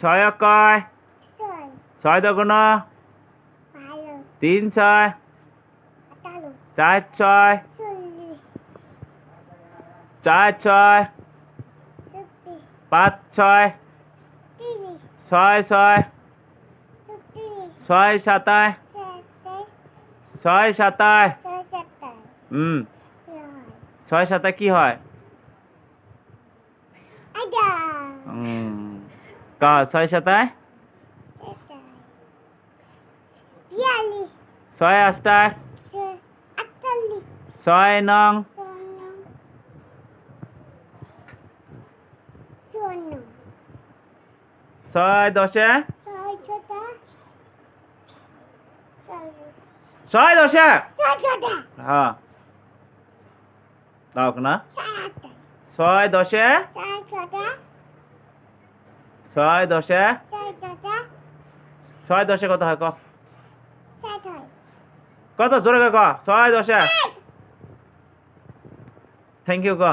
ছয় কয় ছয়। দগুণ। তিন ছয়। চার ছয়। চার ছয়। পাঁচ ছয়। ছয় ছয়। ছয় সাতায় ছয় সাতায় হুম ছয়। সাতায় কি হয়? ক, ছয় সাতায় ছয় আষ্টায় ছয় নং? ছয় দশে? ছয় দশে? হ্যাঁ। না। ছয় দশে? ছয় দশে ছয় ছটা ছয় দশে কত হয় ক ছয় ছয় কত জোরে ক ছয় দশে থ্যাংক ইউ ক